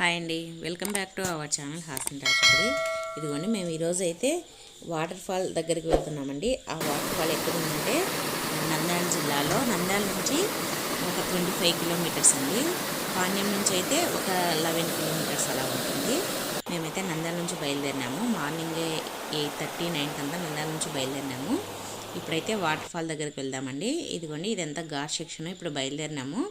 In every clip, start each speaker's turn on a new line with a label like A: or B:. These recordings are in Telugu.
A: హాయ్ అండి. Welcome back to our channel Hassan Rajapuri. ఇదిగోండి మేము ఈరోజు అయితే వాటర్ ఫాల్ దగ్గరికి వెళ్తున్నామండి. ఆ వాటర్ ఫాల్ ఎక్కడ ఉందంటే నంద్యాల జిల్లాలో. నంద్యాల నుంచి ఒక ట్వంటీ ఫైవ్ కిలోమీటర్స్ అండి. పాణ్యం నుంచి అయితే ఒక లెవెన్ కిలోమీటర్స్ అలా ఉంటుంది. మేమైతే నంద్యాల నుంచి బయలుదేరినాము. మార్నింగ్ ఎయిట్ థర్టీ నైన్ కంతా నంద్యాల నుంచి బయలుదేరినాము. ఇప్పుడైతే వాటర్ ఫాల్ దగ్గరికి వెళ్దామండి. ఇదిగోండి ఇదంతా ఘాట్ సెక్షన్. ఇప్పుడు బయలుదేరినాము.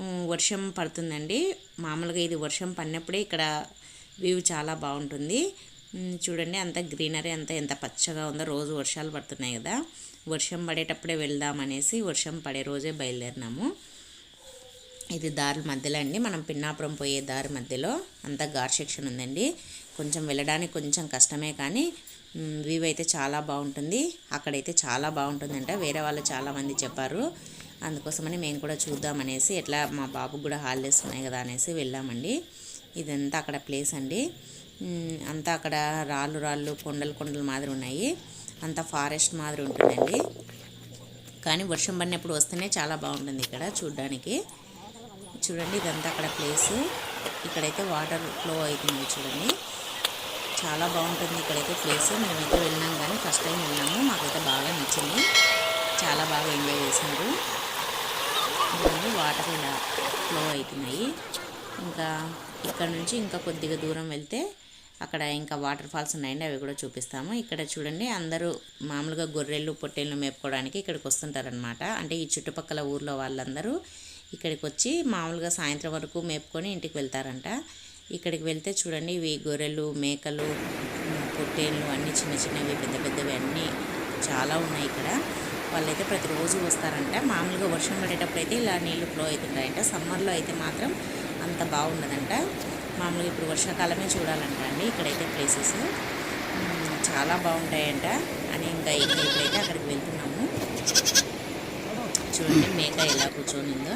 A: వర్షం పడుతుందండి. మామూలుగా ఇది వర్షం పడినప్పుడే ఇక్కడ వ్యూ చాలా బాగుంటుంది. చూడండి అంత గ్రీనరీ అంతా ఎంత పచ్చగా ఉందో. రోజు వర్షాలు పడుతున్నాయి కదా. వర్షం పడేటప్పుడే వెళ్దామనేసి వర్షం పడే రోజే బయలుదేరినాము. ఇది దారి మధ్యలో అండి. మనం పిన్నాపురం పోయే దారి మధ్యలో అంతా ఘాట్ సెక్షన్ ఉందండి. కొంచెం వెళ్ళడానికి కొంచెం కష్టమే కానీ వ్యూ అయితే చాలా బాగుంటుంది. అక్కడైతే చాలా బాగుంటుందంట. వేరే వాళ్ళు చాలామంది చెప్పారు. అందుకోసమని మేము కూడా చూద్దామనేసి ఎట్లా మా బాబుకు కూడా హాలిడేస్ ఉన్నాయి కదా అనేసి వెళ్ళామండి. ఇదంతా అక్కడ ప్లేస్ అండి. అంతా అక్కడ రాళ్ళు రాళ్ళు కొండలు కొండలు మాదిరి ఉన్నాయి. అంతా ఫారెస్ట్ మాదిరి ఉంటుందండి. కానీ వర్షం పడినప్పుడు వస్తేనే చాలా బాగుంటుంది ఇక్కడ చూడడానికి. చూడండి ఇదంతా అక్కడ ప్లేస్. ఇక్కడైతే వాటర్ ఫ్లో అవుతుంది చూడండి. చాలా బాగుంటుంది ఇక్కడైతే ప్లేస్. మేమైతే వెళ్ళినాం కానీ ఫస్ట్ టైం వెళ్ళాము. మాకైతే బాగా నచ్చింది. చాలా బాగా ఎంజాయ్ చేసినారు ఇవన్నీ వాటర్ ఇలా ఫ్లో అవుతున్నాయి. ఇంకా ఇక్కడ నుంచి ఇంకా కొద్దిగా దూరం వెళ్తే అక్కడ ఇంకా వాటర్ ఫాల్స్ ఉన్నాయండి అవి కూడా చూపిస్తాము. ఇక్కడ చూడండి అందరూ మామూలుగా గొర్రెలు పొట్టేళ్ళు మేపుకోవడానికి ఇక్కడికి వస్తుంటారనమాట అంటే ఈ చుట్టుపక్కల ఊర్లో వాళ్ళందరూ ఇక్కడికి వచ్చి మామూలుగా సాయంత్రం వరకు మేపుకొని ఇంటికి వెళ్తారంట. ఇక్కడికి వెళ్తే చూడండి ఇవి గొర్రెలు మేకలు పొట్టేళ్ళు అన్నీ చిన్న చిన్నవి పెద్ద పెద్దవి అన్నీ చాలా ఉన్నాయి ఇక్కడ. వాళ్ళైతే ప్రతిరోజు వస్తారంట. మామూలుగా వర్షం పడేటప్పుడు అయితే ఇలా నీళ్ళు ఫ్లో అవుతుంటాయంట. సమ్మర్లో అయితే మాత్రం అంత బాగుండదంట. మామూలుగా ఇప్పుడు వర్షాకాలమే చూడాలంట అండి ఇక్కడైతే ప్లేసెస్ చాలా బాగుంటాయంట. అని ఇంకా ఇప్పుడైతే అక్కడికి వెళ్తున్నాము. చూడండి మేక ఎలా కూర్చొనిందో.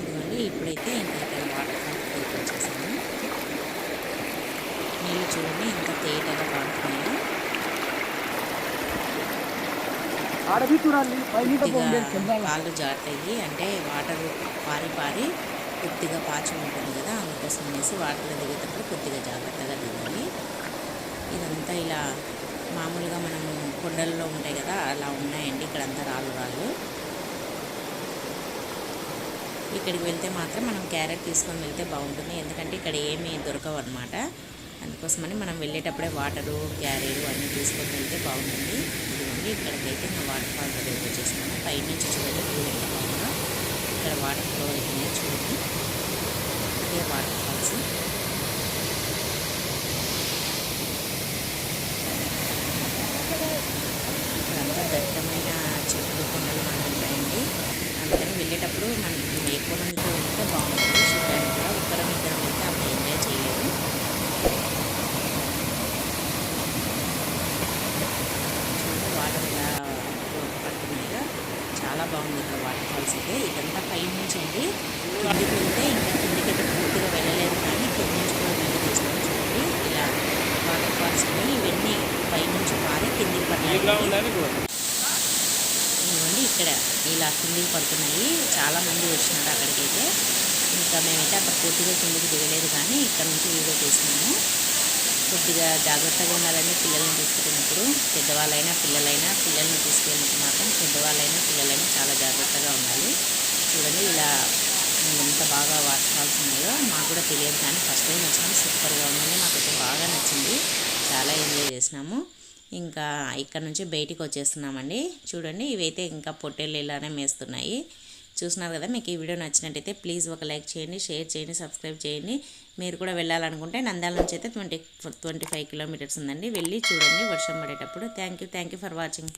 A: ఇదిగోండి ఇప్పుడైతే ఇంకా ఇక్కడ వాటర్ ఫాల్ వచ్చేసాము నీళ్ళు చూడండి ఇంకా తేటగా కొద్దిగా కాళ్ళు జారుతాయి. అంటే వాటర్ పారి పారి కొద్దిగా పాచి ఉంటుంది కదా అందుకోసం అనేసి వాటర్లో దిగేటప్పుడు కొద్దిగా జాగ్రత్తగా దిగాలి. ఇదంతా ఇలా మామూలుగా మనం కొండల్లో ఉంటాయి కదా అలా ఉన్నాయండి ఇక్కడంతా రాళ్ళు రాళ్ళు. ఇక్కడికి వెళ్తే మాత్రం మనం క్యారెట్ తీసుకొని వెళ్తే బాగుంటుంది. ఎందుకంటే ఇక్కడ ఏమీ దొరకవు అనమాట అందుకోసమని మనం వెళ్ళేటప్పుడే వాటరు క్యారెట్ అన్నీ తీసుకొని వెళ్తే బాగుంటుంది. ఇదిగోండి ఇక్కడికైతే నా వాటర్ ఫాల్ దగ్గరికి వచ్చేసినాము. పైనుంచి చూడండి వ్యూ ఎంత బాగుందో. ఇక్కడ వాటర్ ఫ్లో అవుతున్నాయి చూడండి. ఇదే వాటర్ ఫాల్స్ ఇక్కడంతా దట్టమైన చెట్లు కొండలు మనం ఉంటాయండి అందుకని వెళ్ళేటప్పుడు మనం ఎక్కువ మందితో వెళ్తే బాగుంటుంది చూడడానికి కూడా ఒక్కరం ఇద్దరం వెళ్తే అంత ఎంజాయ్ చేయలేదు చూడండి వాటర్ ఇలా పడుతున్నాయిగా చాలా బాగుంది ఇక్కడ వాటర్ ఫాల్స్ అయితే ఇదంతా పై కిందికి వెళ్తే ఇంకా కిందికి అయితే పూర్తిగా వెళ్ళలేదు కానీ కింద నుంచి కూడా వీడియో చూడండి. ఇలా వాటర్ ఫాల్స్ ఉన్నాయి ఇవన్నీ పై నుంచి పారి కిందికి పడినాయి ఇవ్వండి ఇక్కడ ఇలా కిందికి పడుతున్నాయి. చాలా మంది వచ్చినారు అక్కడికైతే. ఇంకా మేమైతే అక్కడ పూర్తిగా కిందికి దిగలేదు కానీ ఇక్కడ నుంచి వీడియో తీసినాము కొద్దిగా జాగ్రత్తగా ఉండాలని పిల్లల్ని తీసుకెళ్ళినప్పుడు. పెద్దవాళ్ళైనా పిల్లలైనా పిల్లల్ని తీసుకెళ్ళినప్పుడు మాత్రం పెద్దవాళ్ళైనా పిల్లలైనా చాలా జాగ్రత్తగా ఉండాలి. చూడండి. ఇలా ఎంత బాగా వాటర్ ఉన్నాయో మాకు కూడా తెలియదు కానీ ఫస్ట్ టైం వచ్చినాము. సూపర్గా ఉందని మాకైతే బాగా నచ్చింది. చాలా ఎంజాయ్ చేసినాము. ఇంకా ఇక్కడ నుంచి బయటికి వచ్చేస్తున్నామండి. చూడండి ఇవైతే ఇంకా పొట్టెలు ఇలానే మేస్తున్నాయి. చూస్తున్నారు కదా మీకు ఈ వీడియో నచ్చినట్టయితే ప్లీజ్ ఒక లైక్ చేయండి షేర్ చేయండి సబ్స్క్రైబ్ చేయండి. మీరు కూడా వెళ్ళాలనుకుంటే నంద్యాల నుంచి అయితే ట్వంటీ ట్వంటీ ఫైవ్ కిలోమీటర్స్ ఉందండి. వెళ్ళి చూడండి వర్షం పడేటప్పుడు. Thank you thank you for watching.